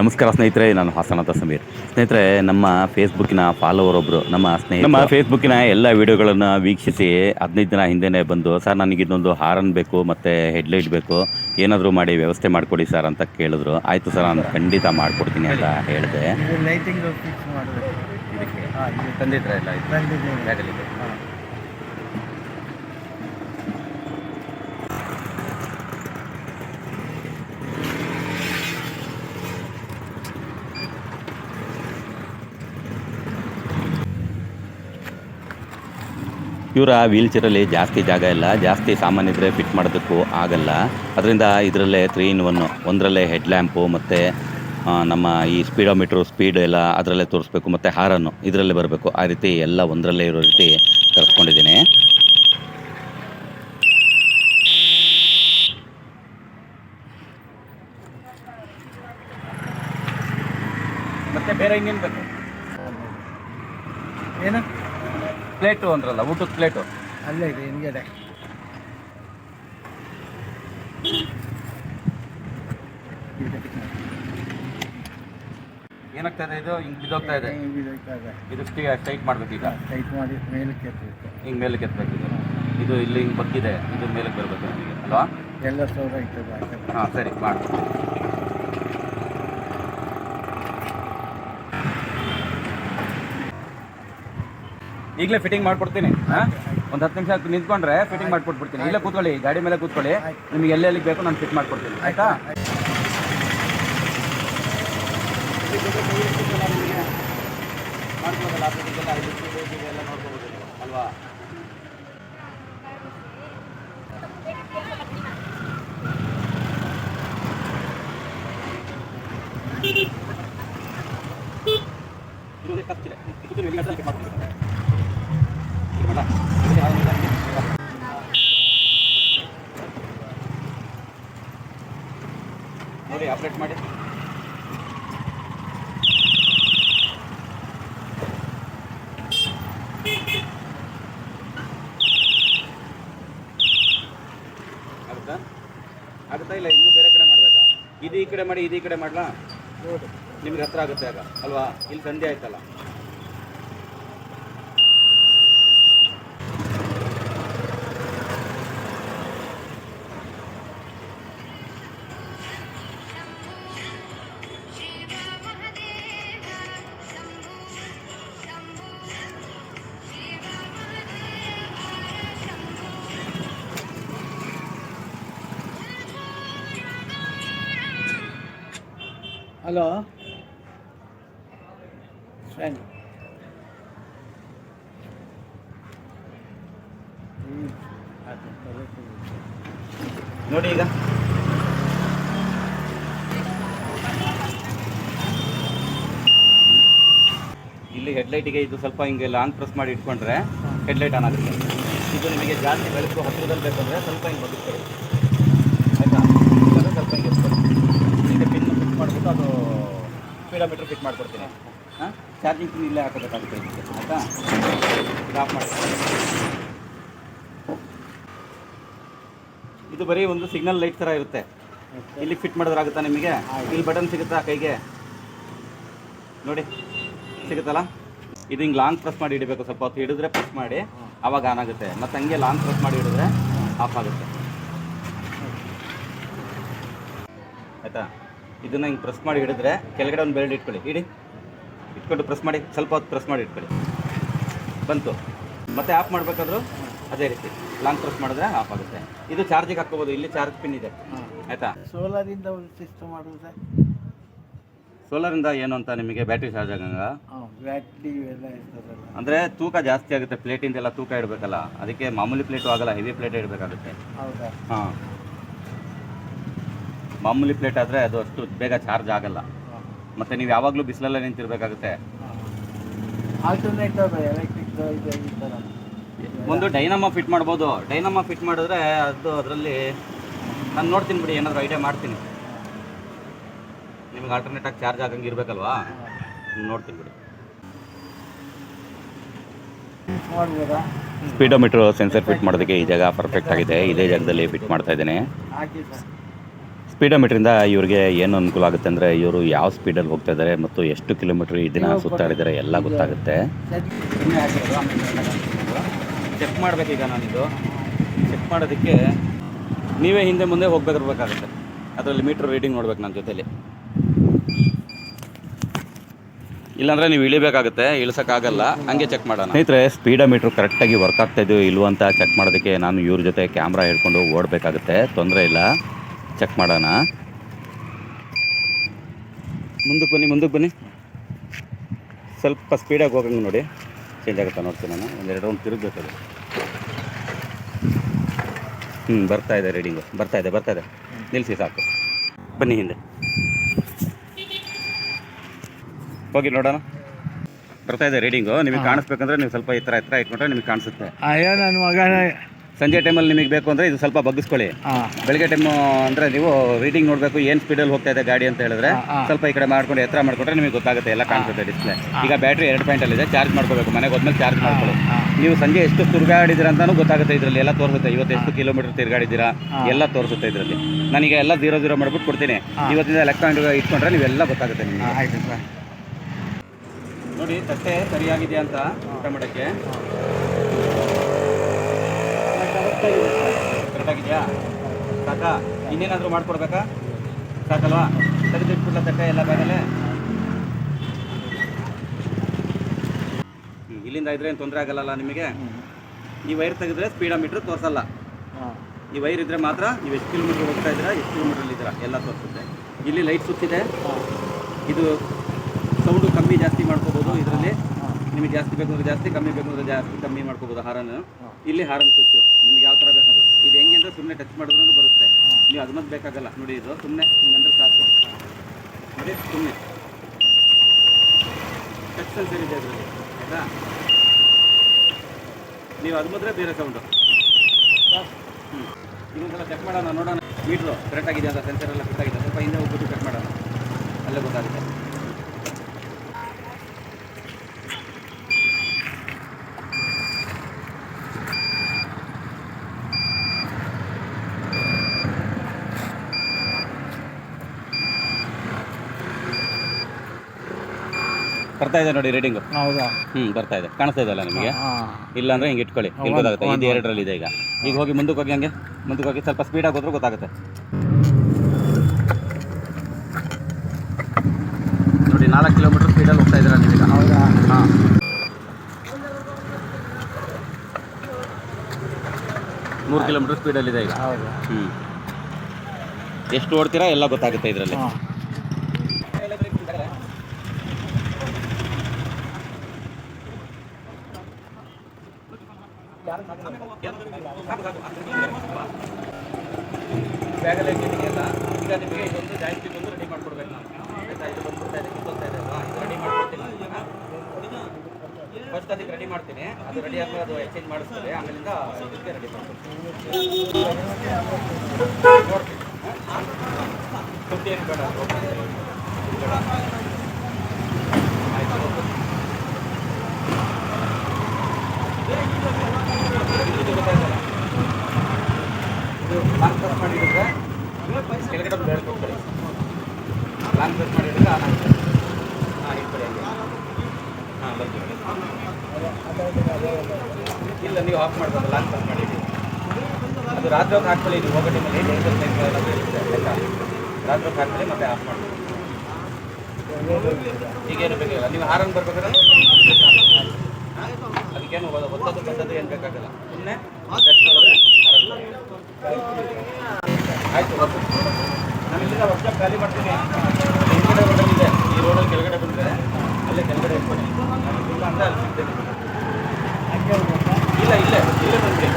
ನಮಸ್ಕಾರ ಸ್ನೇಹಿತರೆ ನಾನು ಹಾಸನದ ಸಮೀರ್. ಸ್ನೇಹಿತರೆ ನಮ್ಮ ಫೇಸ್ಬುಕ್ಕಿನ ಫಾಲೋವರ್ ಒಬ್ಬರು ನಮ್ಮ ಸ್ನೇಹಿತ ನಮ್ಮ ಫೇಸ್ಬುಕ್ಕಿನ ಎಲ್ಲ ವಿಡಿಯೋಗಳನ್ನು ವೀಕ್ಷಿಸಿ ಹದಿನೈದು ದಿನ ಹಿಂದೆನೇ ಬಂದು ಸರ್ ನನಗೆ ಇದೊಂದು ಹಾರನ್ ಬೇಕು ಮತ್ತು ಹೆಡ್ಲೈಟ್ ಬೇಕು ಏನಾದರೂ ಮಾಡಿ ವ್ಯವಸ್ಥೆ ಮಾಡಿಕೊಡಿ ಸರ್ ಅಂತ ಕೇಳಿದ್ರು. ಆಯಿತು ಸರ್ ನಾನು ಖಂಡಿತ ಮಾಡಿಕೊಡ್ತೀನಿ ಅಂತ ಹೇಳಿದೆ. ಇದು ಲೈಟಿಂಗ್ ಫಿಕ್ಸ್ ಮಾಡಬೇಕು. ಇದಕ್ಕೆ? ಹಾಂ ಇದು ತಂದಿದ್ರೆ ಎಲ್ಲ ಇದು ತಂದಿದ್ದೀನಿ ಬ್ಯಾಗಲ್ಲಿದೆ. ಹಾಂ ಇವರ ವೀಲ್ ಚೇರಲ್ಲಿ ಜಾಸ್ತಿ ಜಾಗ ಇಲ್ಲ, ಜಾಸ್ತಿ ಸಾಮಾನು ಇದ್ದರೆ ಫಿಟ್ ಮಾಡೋದಕ್ಕೂ ಆಗಲ್ಲ. ಅದರಿಂದ ಇದರಲ್ಲೇ ತ್ರೀ ಇನ್ ಒನ್ನು ಒಂದರಲ್ಲೇ ಹೆಡ್ ಲ್ಯಾಂಪು ಮತ್ತು ನಮ್ಮ ಈ ಸ್ಪೀಡೋಮೀಟ್ರು ಸ್ಪೀಡ್ ಎಲ್ಲ ಅದರಲ್ಲೇ ತೋರಿಸ್ಬೇಕು, ಮತ್ತು ಹಾರನ್ನು ಇದರಲ್ಲೇ ಬರಬೇಕು. ಆ ರೀತಿ ಎಲ್ಲ ಒಂದರಲ್ಲೇ ಇರೋ ರೀತಿ ತರಿಸ್ಕೊಂಡಿದ್ದೀನಿ. ಮತ್ತೆ ಬೇರೆ ಬೇಕು? ಏನು? ಪ್ಲೇಟು ಅಂದ್ರಲ್ಲ ಊಟದ ಪ್ಲೇಟು? ಅಲ್ಲೇ ಇದೆ ಹಿಂದ್ಗಡೆ. ಏನಾಗ್ತಾ ಇದೆ ಇದು? ಹಿಂಗೆ ಬಿದ್ದೋಗ್ತಾ ಇದೆ. ಹಿಂಗ್ ಬಿದ್ದೋಗ್ತಾ ಇದೆ. ಇದು ಟೈಟ್ ಮಾಡ್ಬೇಕು ಈಗ ಟೈಟ್ ಮಾಡಿ ಮೇಲಕ್ಕೆ ಎತ್ತಬೇಕು ಹಿಂಗೆ ಮೇಲಕ್ಕೆ ಎತ್ತಬೇಕು ಇದು. ಇದು ಇಲ್ಲಿ ಹಿಂಗೆ ಬಗ್ಗಿದೆ ಇದು ಮೇಲಕ್ಕೆ ಬರಬೇಕು ನಮಗೆ ಅಲ್ವಾ? ಎಲ್ಲ ಆ ಹಾಂ ಸರಿ ಮಾಡಿ. ಈಗಲೇ ಫಿಟ್ಟಿಂಗ್ ಮಾಡ್ಕೊಡ್ತೀನಿ ಒಂದು ಹತ್ತು ನಿಮಿಷ ನಿಂತ್ಕೊಂಡ್ರೆ ಫಿಟ್ಟಿಂಗ್ ಮಾಡ್ಕೊಟ್ಬಿಡ್ತೀನಿ. ಇಲ್ಲೇ ಕೂತ್ಕೊಳ್ಳಿ, ಗಾಡಿ ಮೇಲೆ ಕೂತ್ಕೊಳ್ಳಿ. ನಿಮಗೆ ಎಲ್ಲೆಲ್ಲಿ ಬೇಕು ನಾನು ಫಿಟ್ ಮಾಡ್ಕೊಡ್ತೀನಿ, ಆಯಿತಾ? ಅಲ್ವಾ ನೋಡಿ ಆಪ್ರೇಟ್ ಮಾಡಿ. ಆಗುತ್ತಾ? ಇಲ್ಲ, ಇನ್ನೂ ಬೇರೆ ಕಡೆ ಮಾಡಬೇಕಾ? ಇದು ಈ ಕಡೆ ಮಾಡಿ, ಇದು ಈ ಕಡೆ ಮಾಡಲಾ? ನಿಮ್ಗೆ ಹತ್ರ ಆಗುತ್ತೆ ಆಗ, ಅಲ್ವಾ? ಇಲ್ಲಿ ಸಂಧ್ಯೆ ಆಯ್ತಲ್ಲ. ಹಲೋ? ಫ್ರೆಂಡ್ ನೋಡಿ ಈಗ. ಇಲ್ಲಿ ಹೆಡ್ಲೈಟಿಗೆ ಇದು ಸ್ವಲ್ಪ ಹಿಂಗೆ ಲಾಂಗ್ ಪ್ರೆಸ್ ಮಾಡಿ ಇಟ್ಕೊಂಡ್ರೆ ಹೆಡ್ಲೈಟ್ ಆನ್ ಆಗುತ್ತೆ. ಇದು ನಿಮಗೆ ಜಾಸ್ತಿ ಬೆಳಕು ಹತ್ತಿರದಲ್ಲಿ ಬೇಕಂದ್ರೆ ಸ್ವಲ್ಪ ಹಿಂಗೆ ಬದುಕ್ತದೆ. ಆಯಿತಾ? ಸ್ವಲ್ಪ ಹಿಂಗೆ ಪಿನ್ ಫಿಟ್ ಮಾಡಿಬಿಟ್ಟು ಅದು ಸ್ಪೀಡೋಮೀಟ್ರ್ ಫಿಟ್ ಮಾಡಿಕೊಡ್ತೀನಿ. ಹಾಂ? ಚಾರ್ಜಿಂಗ್ ಪಿನ್ ಇಲ್ಲೇ ಹಾಕೋಬೇಕಾಗುತ್ತೆ ಆಯಿತಾ? ಇದು ಆಫ್ ಮಾಡಿ. ಇದು ಬರೀ ಒಂದು ಸಿಗ್ನಲ್ ಲೈಟ್ ಥರ ಇರುತ್ತೆ. ಇಲ್ಲಿ ಫಿಟ್ ಮಾಡಿದ್ರಾಗುತ್ತಾ ನಿಮಗೆ? ಇಲ್ಲಿ ಬಟನ್ ಸಿಗುತ್ತಾ ಕೈಗೆ? ನೋಡಿ ಸಿಗುತ್ತಲ್ಲ? ಇದು ಹಿಂಗೆ ಲಾಂಗ್ ಪ್ರೆಸ್ ಮಾಡಿ ಇಡಬೇಕು ಸ್ವಲ್ಪ ಹೊತ್ತು ಹಿಡಿದ್ರೆ ಪ್ರೆಸ್ ಮಾಡಿ ಆವಾಗ ಆನ್ ಆಗುತ್ತೆ. ಮತ್ತು ಹಂಗೆ ಲಾಂಗ್ ಪ್ರೆಸ್ ಮಾಡಿ ಹಿಡಿದ್ರೆ ಆಫ್ ಆಗುತ್ತೆ. ಆಯಿತಾ? ಇದನ್ನ ಹಿಂಗೆ ಪ್ರೆಸ್ ಮಾಡಿ ಹಿಡಿದ್ರೆ ಕೆಳಗಡೆ ಒಂದು ಬೆರಳು ಇಟ್ಕೊಳ್ಳಿ. ಇಡಿ ಇಟ್ಕೊಂಡು ಪ್ರೆಸ್ ಮಾಡಿ ಸ್ವಲ್ಪ ಹೊತ್ತು ಪ್ರೆಸ್ ಮಾಡಿ ಇಟ್ಕೊಳ್ಳಿ. ಬಂತು. ಮತ್ತೆ ಆಫ್ ಮಾಡಬೇಕಾದ್ರೂ ಅದೇ ರೀತಿ. ಲಾಂಗ್ ಪ್ರೆಸ್ ಮಾಡಿದ್ರೆ ಆಫ್ ಆಗುತ್ತೆ. ಇದು ಚಾರ್ಜಿಗೆ ಹಾಕೋಬೋದು ಇಲ್ಲಿ ಚಾರ್ಜ್ ಪಿನ್ ಇದೆ. ಆಯಿತಾ? ಸೋಲಾರಿಂದ ಒಂದು ಸಿಸ್ಟಮ್ ಮಾಡುವುದೇ ಸೋಲಾರಿಂದ ಏನು ಅಂತ ನಿಮಗೆ ಬ್ಯಾಟ್ರಿ ಚಾರ್ಜ್ ಆಗಂಗ? ಬ್ಯಾಟ್ರಿ ಎಲ್ಲ ಇರ್ತದಲ್ಲ. ಅಂದರೆ ತೂಕ ಜಾಸ್ತಿ ಆಗುತ್ತೆ. ಪ್ಲೇಟಿಂದೆಲ್ಲ ತೂಕ ಇಡಬೇಕಲ್ಲ. ಅದಕ್ಕೆ ಮಾಮೂಲಿ ಪ್ಲೇಟು ಆಗಲ್ಲ ಹೆವಿ ಪ್ಲೇಟ್ ಇಡಬೇಕಾಗುತ್ತೆ. ಹೌದಾ? ಹಾಂ. ಮಾಮೂಲಿ ಪ್ಲೇಟ್ ಆದರೆ ಅದು ಅಷ್ಟು ಬೇಗ ಚಾರ್ಜ್ ಆಗಲ್ಲ. ಮತ್ತೆ ನೀವು ಯಾವಾಗಲೂ ಬಿಸಿಲಲ್ಲೇ ನಿಂತಿರಬೇಕಾಗುತ್ತೆ. ಆಲ್ಟರ್ನೇಟರ್ ಎಲೆಕ್ಟ್ರಿಕ್ ಇದು ಈ ಥರ ಒಂದು ಡೈನಮ ಫಿಟ್ ಮಾಡ್ಬೋದು. ಡೈನಮ ಫಿಟ್ ಮಾಡಿದ್ರೆ ಅದು ಅದರಲ್ಲಿ ನಾನು ನೋಡ್ತೀನಿ ಬಿಡಿ ಏನಾದರೂ ಐಡಿಯಾ ಮಾಡ್ತೀನಿ. ನಿಮ್ಗೆ ಆಲ್ಟರ್ನೇಟಾಗಿ ಚಾರ್ಜ್ ಆಗಂಗೆ ಇರಬೇಕಲ್ವಾ? ನೋಡ್ತೀನಿ ಬಿಡಿ. ಸ್ಪೀಡೋಮೀಟ್ರ್ ಸೆನ್ಸರ್ ಫಿಟ್ ಮಾಡೋದಕ್ಕೆ ಈ ಜಾಗ ಪರ್ಫೆಕ್ಟ್ ಆಗಿದೆ. ಇದೇ ಜಾಗದಲ್ಲಿ ಫಿಟ್ ಮಾಡ್ತಾ ಇದ್ದೇನೆ. ಹಾಕಿ ಸರ್. ಸ್ಪೀಡೋಮೀಟ್ರಿಂದ ಇವ್ರಿಗೆ ಏನು ಅನುಕೂಲ ಆಗುತ್ತೆ ಅಂದರೆ ಇವರು ಯಾವ ಸ್ಪೀಡಲ್ಲಿ ಹೋಗ್ತಾ ಇದ್ದಾರೆ ಮತ್ತು ಎಷ್ಟು ಕಿಲೋಮೀಟ್ರ್ ಈ ದಿನ ಸುತ್ತಾಡಿದ್ದಾರೆ ಎಲ್ಲ ಗೊತ್ತಾಗುತ್ತೆ. ಚೆಕ್ ಮಾಡಬೇಕೀಗ ನಾನಿದು ಚೆಕ್ ಮಾಡೋದಕ್ಕೆ ನೀವೇ ಹಿಂದೆ ಮುಂದೆ ಹೋಗ್ಬೇಕಿರ್ಬೇಕಾಗುತ್ತೆ ಅದರಲ್ಲಿ ಮೀಟ್ರ್ ರೀಡಿಂಗ್ ನೋಡ್ಬೇಕು ನನ್ನ ಜೊತೇಲಿ. ಇಲ್ಲಾಂದ್ರೆ ನೀವು ಇಳಿಬೇಕಾಗುತ್ತೆ ಇಳಿಸೋಕ್ಕಾಗಲ್ಲ. ಹಂಗೆ ಚೆಕ್ ಮಾಡೋಣ. ಸ್ನೇಹಿತರೆ ಸ್ಪೀಡೋಮೀಟ್ರ್ ಕರೆಕ್ಟಾಗಿ ವರ್ಕ್ ಆಗ್ತಾ ಇದೆಯೋ ಇಲ್ವೋ ಅಂತ ಚೆಕ್ ಮಾಡೋದಕ್ಕೆ ನಾನು ಇವ್ರ ಜೊತೆ ಕ್ಯಾಮ್ರಾ ಹಿಡ್ಕೊಂಡು ಓಡಬೇಕಾಗುತ್ತೆ. ತೊಂದರೆ ಇಲ್ಲ. ಚೆಕ್ ಮಾಡೋಣ. ಮುಂದಕ್ಕೆ ಬನ್ನಿ ಮುಂದಕ್ಕೆ ಬನ್ನಿ. ಸ್ವಲ್ಪ ಸ್ಪೀಡಾಗಿ ಹೋಗಂಗೆ ನೋಡಿ. ಚೇಂಜ್ ಆಗುತ್ತಾ ನೋಡ್ತೀನಿ ನಾನು. ಒಂದೆರಡು ರೌಂಡ್ ತಿರುಗಬೇಕು ಅದು ಹ್ಞೂ ಬರ್ತಾ ಇದೆ ರೀಡಿಂಗು ಬರ್ತಾ ಇದೆ ಬರ್ತಾ ಇದೆ. ನಿಲ್ಲಿಸಿ ಸಾಕು. ಬನ್ನಿ ಹಿಂದೆ. ಹೋಗಿ ನೋಡೋಣ. ಬರ್ತಾ ಇದೆ ರೀಡಿಂಗು ನಿಮಗೆ ಕಾಣಿಸ್ಬೇಕಂದ್ರೆ ನೀವು ಸ್ವಲ್ಪ ಈ ಥರ ಎತ್ತರ ಇಟ್ಕೊಂಡ್ರೆ ನಿಮಗೆ ಕಾಣಿಸುತ್ತೆ. ಅಯ್ಯೋ ನನ್ನ ಮಗನೇ. ಸಂಜೆ ಟೈಮಲ್ಲಿ ನಿಮಗೆ ಬೇಕು ಅಂದರೆ ಇದು ಸ್ವಲ್ಪ ಬಗ್ಗಿಸ್ಕೊಳ್ಳಿ. ಬೆಳಿಗ್ಗೆ ಟೈಮು ಅಂದರೆ ನೀವು ರೀಡಿಂಗ್ ನೋಡಬೇಕು ಏನು ಸ್ಪೀಡಲ್ಲಿ ಹೋಗ್ತಾ ಇದೆ ಗಾಡಿ ಅಂತ ಹೇಳಿದ್ರೆ. ಸ್ವಲ್ಪ ಈ ಕಡೆ ಮಾಡ್ಕೊಂಡು ಎತ್ತರ ಮಾಡ್ಕೊಂಡ್ರೆ ನಿಮಗೆ ಗೊತ್ತಾಗುತ್ತೆ ಎಲ್ಲ ಕಾಣಿಸುತ್ತೆ ಡಿಸ್ಪ್ಲೇ ಈಗ ಬ್ಯಾಟ್ರಿ ಎರಡು ಪಾಯಿಂಟಲ್ಲಿದೆ ಚಾರ್ಜ್ ಮಾಡ್ಕೋಬೇಕು ಮನೆಗೆ ಹೋದ್ಮೇಲೆ ಚಾರ್ಜ್ ಮಾಡ್ಕೊಳ್ಳಿ. ನೀವು ಸಂಜೆ ಎಷ್ಟು ತಿರುಗಾಡಿದ್ದೀರಾ ಅಂತಾನು ಗೊತ್ತಾಗುತ್ತೆ ಇದರಲ್ಲಿ ಎಲ್ಲ ತೋರಿಸುತ್ತೆ. ಇವತ್ತು ಎಷ್ಟು ಕಿಲೋಮೀಟರ್ ತಿರುಗಾಡಿದ್ದೀರಾ ಎಲ್ಲ ತೋರಿಸುತ್ತೆ ಇದರಲ್ಲಿ. ನನಗೆ ಎಲ್ಲ ಜೀರೋ ಜೀರೋ ಮಾಡ್ಬಿಟ್ಟು ಕೊಡ್ತೀನಿ. ಹಾ. ಇವತ್ತಿಂದ ಲೆಕ್ಕ ಇಟ್ಕೊಂಡ್ರೆ ನೀವೆಲ್ಲ ಗೊತ್ತಾಗುತ್ತೆ ನಿಮಗೆ. ನೋಡಿ ತಟ್ಟೆ ಸರಿಯಾಗಿದೆಯಾ ಅಂತ ಊಟ ಮಾಡೋಕ್ಕೆ? ಕರೆಕ್ಟಾಗಿದೆಯಾ ಸಾಕಾ? ಇನ್ನೇನಾದರೂ ಮಾಡ್ಕೊಡ್ಬೇಕಾ? ಸಾಕಲ್ವಾ? ಸರಿ ತಟ್ಟೆ ಎಲ್ಲ ಹ್ಮ್, ಇಲ್ಲಿಂದ ಇದ್ರೆ ಏನು ತೊಂದರೆ ಆಗಲ್ಲ ನಿಮಗೆ? ಈ ವೈರ್ ತೆಗೆದ್ರೆ ಸ್ಪೀಡೋಮೀಟ್ರ್ ತೋರಿಸಲ್ಲ. ಹಾಂ. ಈ ವೈರ್ ಇದ್ರೆ ಮಾತ್ರ ನೀವು ಎಷ್ಟು ಕಿಲೋಮೀಟ್ರ್ ಹೋಗ್ತಾ ಇದ್ದೀರಾ ಎಷ್ಟು ಕಿಲೋಮೀಟ್ರಲ್ಲಿ ಇದ್ದೀರಾ ಎಲ್ಲ ತೋರಿಸುತ್ತೆ. ಇಲ್ಲಿ ಲೈಟ್ ಸುತ್ತಿದೆ. ಇದು ಸೌಂಡು ಕಮ್ಮಿ ಜಾಸ್ತಿ ಮಾಡ್ಕೋಬೋದು. ಇದರಲ್ಲಿ ನಿಮಗೆ ಜಾಸ್ತಿ ಬೇಕು ಅಂದ್ರೆ ಜಾಸ್ತಿ ಕಮ್ಮಿ ಬೇಕು ಅಂದ್ರೆ ಜಾಸ್ತಿ ಕಮ್ಮಿ ಮಾಡ್ಕೋಬೋದು ಹಾರನ್ನು. ಇಲ್ಲಿ ಹಾರನ್ ಸ್ವಿಚ್ಚು ನಿಮಗೆ ಯಾವ ಥರ ಬೇಕಾದ್ರು ಸುಮ್ಮನೆ ಟಚ್ ಮಾಡಿದ್ರು ಬರುತ್ತೆ. ನೀವು ಅದು ಮತ್ತೆ ಬೇಕಾಗಲ್ಲ. ನೋಡಿ ಇದು ಸುಮ್ಮನೆ ಹಿಂಗಂದ್ರೆ ಸಾಕು. ನೋಡಿ ಸುಮ್ಮನೆ ಟಚ್ ಸೆನ್ಸರ್ ಇದೆ ಅದರಲ್ಲಿ. ಆಯಿತಾ? ನೀವು ಅದು ಮಾತ್ರ ಬೇರೆ ಸೌಂಡು ಹ್ಞೂ ಇನ್ನೊಂದ್ಸಲ ಚೆಕ್ ಮಾಡೋಣ ನೋಡೋಣ. ಮೀಟ್ರು ಕರೆಕ್ಟ್ ಆಗಿದೆ ಅಂತ ಸೆನ್ಸರ್ ಎಲ್ಲ ಆಗಿದೆ. ಸ್ವಲ್ಪ ಹಿಂದೆ ಹೋಗ್ಬಿಟ್ಟು ಚೆಕ್ ಮಾಡೋಣ. ಅಲ್ಲೇ ಗೊತ್ತಾಗುತ್ತೆ. ಬರ್ತಾ ಇದೆ ನೋಡಿ ರೀಡಿಂಗು ಹೌದಾ? ಹ್ಞೂ ಬರ್ತಾ ಇದೆ. ಕಾಣಿಸ್ತಾ ಇದೆಯಲ್ಲ ನಿಮಗೆ? ಹಾಂ ಇಲ್ಲ ಅಂದ್ರೆ ಹಿಂಗೆ ಇಟ್ಕೊಳ್ಳಿ. ಇಲ್ಲಿ ಗೊತ್ತಾಗುತ್ತೆ ಇದು ಎರಡರಲ್ಲಿ ಇದೆ ಈಗ. ಈಗ ಹೋಗಿ ಮುಂದಕ್ಕೆ ಹೋಗಿ ಹಂಗೆ. ಮುಂದಕ್ಕೆ ಹೋಗಿ ಸ್ವಲ್ಪ ಸ್ಪೀಡಾಗಿ ಹೋದ್ರೆ ಗೊತ್ತಾಗುತ್ತೆ. ನೋಡಿ ನಾಲ್ಕು ಕಿಲೋಮೀಟರ್ ಸ್ಪೀಡಲ್ಲಿ ಹೋಗ್ತಾ ಇದ್ದೀರಾ ನೀವೀಗ? ಹೌದಾ? ಹಾಂ. ಮೂರು ಕಿಲೋಮೀಟರ್ ಸ್ಪೀಡಲ್ಲಿದೆ ಈಗ. ಹೌದಾ. ಹ್ಞೂ ಎಷ್ಟು ಓಡ್ತೀರಾ ಎಲ್ಲ ಗೊತ್ತಾಗುತ್ತೆ ಇದರಲ್ಲಿ. ಹಾಂ. ಬ್ಯಾಗಲ್ಲಿ ಇಟ್ಟಿದ್ದೀಯಲ್ಲ ಈಗ ನಿಮಗೆ ಇದೊಂದು ಜಾಯಿಂಟ್ ಬಂದು ರೆಡಿ ಮಾಡ್ಕೊಡ್ಬೇಕು ನಾವು ಆಯ್ತಾ ಇದು ಬಂದ್ಬಿಡ್ತಾ ಇದೆ ಕಿತ್ತೋಗ್ತಾ ಇದೆ ಅಲ್ವಾ ಇದು ರೆಡಿ ಮಾಡ್ಕೊಡ್ತೀನಿ ಫಸ್ಟ್ ಅದಕ್ಕೆ ರೆಡಿ ಮಾಡ್ತೀನಿ ಅದು ರೆಡಿ ಆದ್ಮೇಲೆ ಅದು ಎಕ್ಸ್ಚೇಂಜ್ ಮಾಡಿಸ್ತದೆ ಆಮೇಲಿಂದ ಇದಕ್ಕೆ ರೆಡಿ ಮಾಡ್ತೀನಿ ನೋಡ್ತೀನಿ ಏನು ಬೇಡ ಬೇಡ. ಆಯ್ತು ಹೋಗ್ಬೋದು. ಇದು ಗೊತ್ತಾಯ್ತಲ್ಲ ಇದು ಲಾಂಗ್ ಪ್ರೆಸ್ ಮಾಡಿದ್ರೆ ಕೆಳಗಡೆ ಒಂದು ಬೆಳೆ ಕೊಡ್ತಾರೆ ಲಾಂಗ್ ಪ್ರೆಸ್ ಮಾಡಿದ್ರೆ ಆನ್ ಆಗ್ತದೆ ಹಾಂ ಇಟ್ಕೊಳ್ಳಿ ಹಂಗೆ ಹಾಂ ಬಂತು ಇಲ್ಲ ನೀವು ಆಫ್ ಮಾಡ್ಬೋದು ಲಾಂಗ್ ಪ್ರೆಸ್ ಮಾಡಿ ಅದು ರಾತ್ರಿ ಹೊತ್ತು ಹಾಕ್ಕೊಳ್ಳಿ, ನೀವು ಹೋಗೋ ಟೈಮಲ್ಲಿ ಡೇಂಜರ್ ಟೈಮ್ ಏನಾದರೂ ಇರುತ್ತೆ ಆಯಿತಾ? ರಾತ್ರಿ ಹೊತ್ತು ಹಾಕ್ಕೊಳ್ಳಿ ಮತ್ತೆ ಆಫ್ ಮಾಡ್ಬೋದು ಈಗೇನು ಬೇಕಿಲ್ಲ ನೀವು ಹಾರನ್ ಬರ್ಬೇಕಾದ್ರೆ ಅದಕ್ಕೇನು ಒತ್ತದ ಬದ್ದದ್ದು ಏನು ಬೇಕಾಗಲ್ಲ. ಸುಮ್ಮನೆ. ಆಯ್ತು ಹೊತ್ತು ಇಲ್ಲಿಂದ ವರ್ಕ್ಶಾಪ್ ಖಾಲಿ ಮಾಡ್ತೀನಿ ಹಿಂದ್ಗಡೆ ರೋಡಲ್ಲಿದೆ ಈ ರೋಡಲ್ಲಿ ಕೆಳಗಡೆ ಬಂದರೆ ಅಲ್ಲೇ ಕೆಳಗಡೆ ಇಟ್ಕೊಳ್ಳಿ ನಾನು ಇಲ್ಲ ಅಂದರೆ ಅಲ್ಲಿ ಸಿಗ್ತೇನೆ ಇಲ್ಲ ಇಲ್ಲೇ ಇಲ್ಲೇ ಬಂದ್ರಿ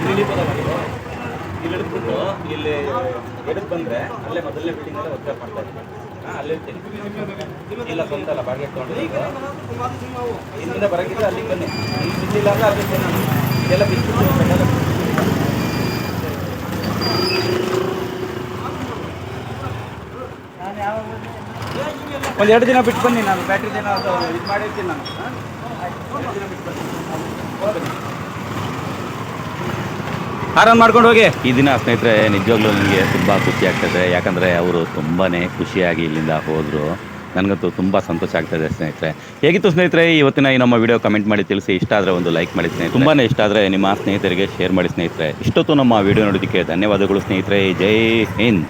ಇಲ್ಲಿ ಇಳಿಬೋದಲ್ಲ ನೀವು ಇಲ್ಲಿ ಹಿಡಿದ್ಬಿಟ್ಟು ಇಲ್ಲಿ ಎಡಕ್ಕೆ ಬಂದರೆ ಅಲ್ಲೇ ಮೊದಲನೇ ಬಿಲ್ಡಿಂಗಲ್ಲೇ ಒತ್ತಾಯ ಮಾಡ್ತಾ ಇದ್ದೀನಿ ಹಾಂ, ಅಲ್ಲೇ ಇರ್ತೀನಿ. ಇಲ್ಲ, ಸ್ವಂತ ಅಲ್ಲ, ಬಾಡಿಗೆ ತೊಗೊಂಡಿದ್ದು ಇಲ್ಲಿಂದ ಬರೋಕ್ಕಿದ್ರೆ ಅಲ್ಲಿಗೆ ಬನ್ನಿ. ಇಲ್ಲಿ ಬಿದ್ದಿಲ್ಲ ಅಂದರೆ ಅಲ್ಲಿ ನಾನು. ಇದೆಲ್ಲ ಪೆಟ್ರೋಲ್ ನಾನು ಒಂದು ಎರಡು ದಿನ ಬಿಟ್ಟು ಬನ್ನಿ ನಾನು. ಬ್ಯಾಟ್ರಿ ದಿನ ಇದು ಮಾಡಿರ್ತೀನಿ ನಾನು. ಎರಡು ದಿನ ಬಿಟ್ಟು ಬನ್ನಿ. ಆರಾಮ್ ಮಾಡ್ಕೊಂಡು ಹೋಗಿ. ಈ ದಿನ ಸ್ನೇಹಿತರೆ, ನಿಜವಾಗ್ಲೂ ನನಗೆ ತುಂಬ ಖುಷಿ ಆಗ್ತದೆ. ಯಾಕಂದರೆ ಅವರು ತುಂಬಾ ಖುಷಿಯಾಗಿ ಇಲ್ಲಿಂದ ಹೋದರು. ನನಗಂತೂ ತುಂಬ ಸಂತೋಷ ಆಗ್ತದೆ ಸ್ನೇಹಿತರೆ. ಹೇಗಿತ್ತು ಸ್ನೇಹಿತರೆ, ಇವತ್ತಿನ ಈ ನಮ್ಮ ವಿಡಿಯೋ ಕಮೆಂಟ್ ಮಾಡಿ ತಿಳಿಸಿ. ಇಷ್ಟ ಆದರೆ ಒಂದು ಲೈಕ್ ಮಾಡಿ ಸ್ನೇಹಿತರೆ. ತುಂಬಾ ಇಷ್ಟ ಆದರೆ ನಿಮ್ಮ ಸ್ನೇಹಿತರಿಗೆ ಶೇರ್ ಮಾಡಿ ಸ್ನೇಹಿತರೆ. ಇಷ್ಟೊತ್ತು ನಮ್ಮ ವಿಡಿಯೋ ನೋಡೋದಕ್ಕೆ ಧನ್ಯವಾದಗಳು ಸ್ನೇಹಿತರೆ. ಜೈ ಹಿಂದ್.